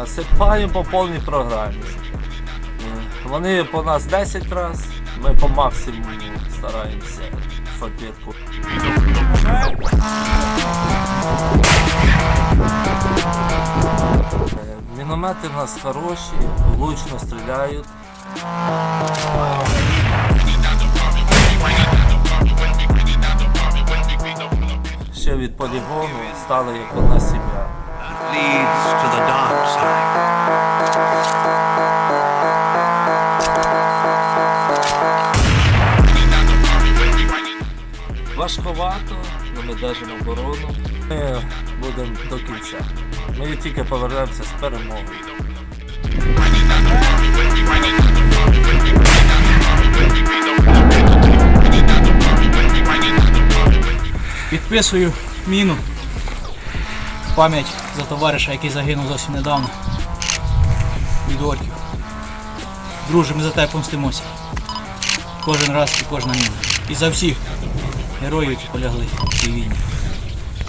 Допомагаємо по повній програмі. Вони по нас 10 разів, ми по максимуму стараємося. Е, Міномети в нас хороші, влучно стріляють. Ще від полігону стали як одна сім'я. Важковато, але ми держимо оборону. Ми будемо до кінця. Ми тільки повернемося з перемогою. Підписую міну. Пам'ять за товариша, який загинув зовсім недавно. Від орків. Друже, ми за тебе помстимося. Кожен раз і кожна міна. І за всіх героїв, які полягли в цій війні.